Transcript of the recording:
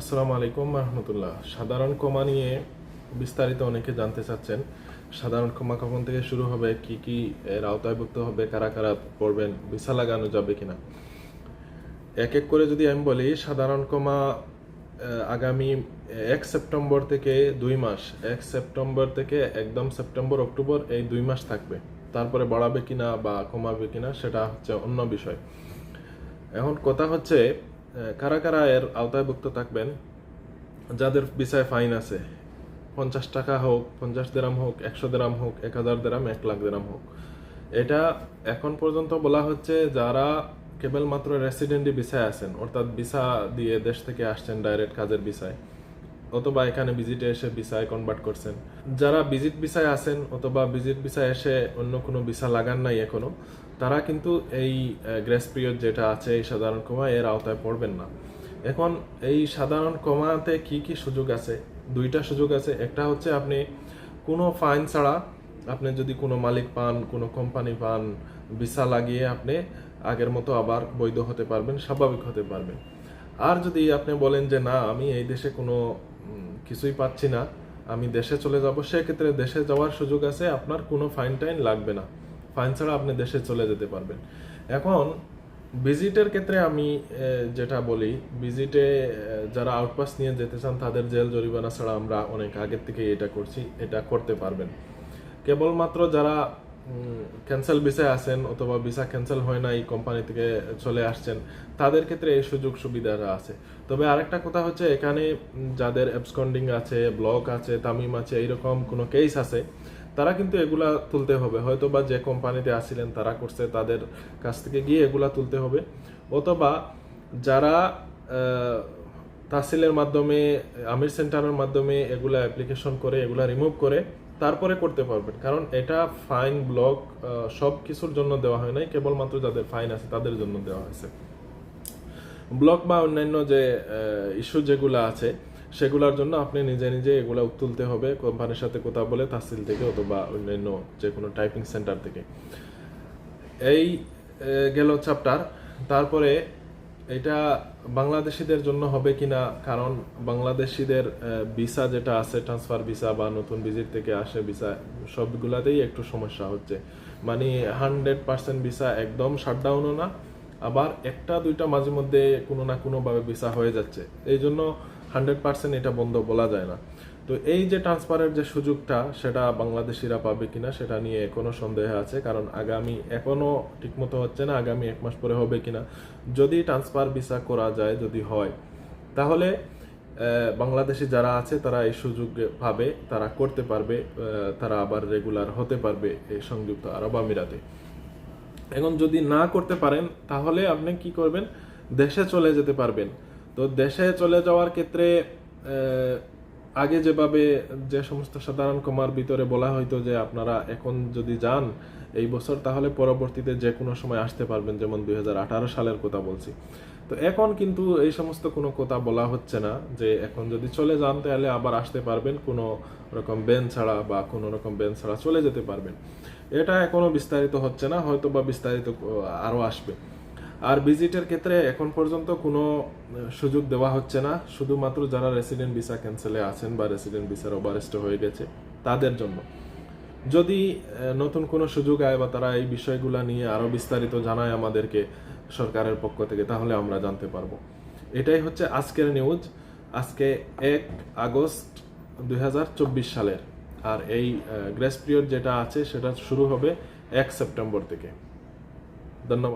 আসসালামু আলাইকুম রহমতুল্লাহ। সাধারণ কমা নিয়ে বিস্তারিত অনেকে জানতে চাচ্ছেন, সাধারণ কমা কখন থেকে শুরু হবে, কি কি এর আওতায়ভুক্ত হবে, কারা কারা পড়বেন, ভিসা লাগানো যাবে কিনা? এক এক করে যদি আমি বলি, সাধারণ কমা আগামী এক সেপ্টেম্বর থেকে দুই মাস, এক সেপ্টেম্বর থেকে একদম সেপ্টেম্বর, অক্টোবর, এই দুই মাস থাকবে। তারপরে বাড়াবে কিনা বা কমাবে কিনা, সেটা হচ্ছে অন্য বিষয়। এখন কথা হচ্ছে কারা কারা এর আওতায়ভুক্ত থাকবেন? যাদের ভিসায় ফাইন আছে, পঞ্চাশ টাকা হোক, পঞ্চাশ দেরাম হোক, একশো দেরাম হোক, এক হাজার দেরাম, এক লাখ দেরাম হোক। এটা এখন পর্যন্ত বলা হচ্ছে যারা কেবলমাত্র রেসিডেন্টই ভিসায় আছেন, অর্থাৎ ভিসা দিয়ে দেশ থেকে আসছেন ডাইরেক্ট কাজের ভিসায় অথবা এখানে ভিজিটে এসে ভিসায় কনভার্ট করছেন। যারা ভিজিট ভিসায় আছেন অথবা ভিজিট ভিসায় এসে অন্য কোনো ভিসা লাগান নাই এখনও তারা কিন্তু এই গ্রেস পিরিয়ড যেটা আছে এই সাধারণ কমা এর আওতায় পড়বেন না। এখন এই সাধারণ কমাতে কি কি সুযোগ আছে? দুইটা সুযোগ আছে। একটা হচ্ছে আপনি কোনো ফাইন ছাড়া আপনি যদি কোনো মালিক পান, কোনো কোম্পানি পান ভিসা লাগিয়ে আপনি আগের মতো আবার বৈধ হতে পারবেন, স্বাভাবিক হতে পারবেন। আর যদি আপনি বলেন যে, না, আমি এই দেশে কোনো কিছুই পাচ্ছি না, আমি দেশে চলে যাব, সেক্ষেত্রে দেশে যাওয়ার সুযোগ আছে, আপনার কোনো ফাইন টাইন লাগবে না। ফাইন ছাড়া আপনি দেশে চলে যেতে পারবেন। এখন, ভিজিটের ক্ষেত্রে আমি যেটা বলি, ভিজিটে যারা আউটপাস নিয়ে যেতে চান, তাদের জেল, জরিমানা ছাড়া আমরা অনেক আগের থেকে এটা করছি, এটা করতে পারবেন। কেবলমাত্র যারা ক্যান্সেল ভিসায় আছেন অথবা ভিসা ক্যান্সেল হয় না এই কোম্পানি থেকে চলে আসছেন, তাদের ক্ষেত্রে এই সুযোগ সুবিধাটা আছে। তবে আরেকটা কথা হচ্ছে, এখানে যাদের অ্যাবসকন্ডিং আছে ব্লক আছে, তামিম আছে, এইরকম কোনো কেস আছে তারা কিন্তু এগুলা তুলতে হবে। হয়তো বা যে কোম্পানিতে আসছিলেন তারা করছে, তাদের কাছ থেকে গিয়ে এগুলা তুলতে হবে। অথবা যারা তাহসিলের মাধ্যমে, আমির সেন্টারের মাধ্যমে এগুলা অ্যাপ্লিকেশন করে, এগুলা রিমুভ করে, তারপরে করতে পারবেন। কারণ এটা ফাইন ব্লক সব কিছুর জন্য দেওয়া হয় নাই, কেবলমাত্র যাদের ফাইন আছে, তাদের জন্য দেওয়া হয়েছে। ব্লক বা অন্যান্য যে ইস্যু যেগুলো আছে সেগুলোর জন্য আপনি নিজে নিজে এগুলা তুলতে হবে, কোম্পানির সাথে কথা বলে তাহসিল থেকে অথবা অন্যান্য যে কোনো টাইপিং সেন্টার থেকে। এই গেল চ্যাপ্টার তারপরে এটা বাংলাদেশিদের জন্য হবে কিনা, কারণ বাংলাদেশিদের ভিসা যেটা আছে ট্রান্সফার ভিসা বা নতুন ভিজিট থেকে আসে ভিসা সবগুলাতেই একটু সমস্যা হচ্ছে। মানে হান্ড্রেড পার্সেন্ট ভিসা একদম শাটডাউনও না, আবার একটা দুইটা মাঝে মধ্যে কোনো না কোনোভাবে ভিসা হয়ে যাচ্ছে। এই জন্য হান্ড্রেড পার্সেন্ট এটা বন্ধ বলা যায় না। তো এই যে ট্রান্সফারের যে সুযোগটা, সেটা বাংলাদেশিরা পাবে কিনা, সেটা নিয়ে এখনও সন্দেহ আছে, কারণ আগামী এখনও ঠিকমতো হচ্ছে না, আগামী এক মাস পরে হবে কিনা। যদি ট্রান্সফার ভিসা করা যায়, যদি হয়, তাহলে বাংলাদেশি যারা আছে, তারা এই সুযোগ পাবে, তারা করতে পারবে তারা আবার রেগুলার হতে পারবে এই সংযুক্ত আরব আমিরাতে। এখন যদি না করতে পারেন, তাহলে আপনি কি করবেন? দেশে চলে যেতে পারবেন। তো দেশে চলে যাওয়ার ক্ষেত্রে আগে যেভাবে যে সমস্ত সাধারণ কমার ভিতরে বলা হয়তো যে আপনারা এখন যদি যান এই বছর, তাহলে পরবর্তীতে যে কোনো সময় আসতে পারবেন, যেমন দু হাজার আঠারো সালের কথা বলছি। তো এখন কিন্তু এই সমস্ত কোনো কথা বলা হচ্ছে না যে এখন যদি চলে যান, তাহলে আবার আসতে পারবেন, কোনো রকম বেন ছাড়া বা কোনো রকম বেন ছাড়া চলে যেতে পারবেন। এটা এখনও বিস্তারিত হচ্ছে না হয়তো বা বিস্তারিত আরও আসবে। আর ভিজিটের ক্ষেত্রে এখন পর্যন্ত কোনো সুযোগ দেওয়া হচ্ছে না। শুধুমাত্র যারা রেসিডেন্ট ভিসা ক্যান্সেলে আছেন বা রেসিডেন্ট ভিসার ওভারেস্ট হয়ে গেছে, তাদের জন্য। যদি নতুন কোনো সুযোগ আয় বা তারা এই বিষয়গুলো নিয়ে আরও বিস্তারিত জানায় আমাদেরকে সরকারের পক্ষ থেকে, তাহলে আমরা জানতে পারব। এটাই হচ্ছে আজকের নিউজ আজকে এক আগস্ট দুই হাজার চব্বিশ সালের। আর এই গ্রেস পিরিয়ড যেটা আছে, সেটা শুরু হবে এক সেপ্টেম্বর থেকে। ধন্যবাদ।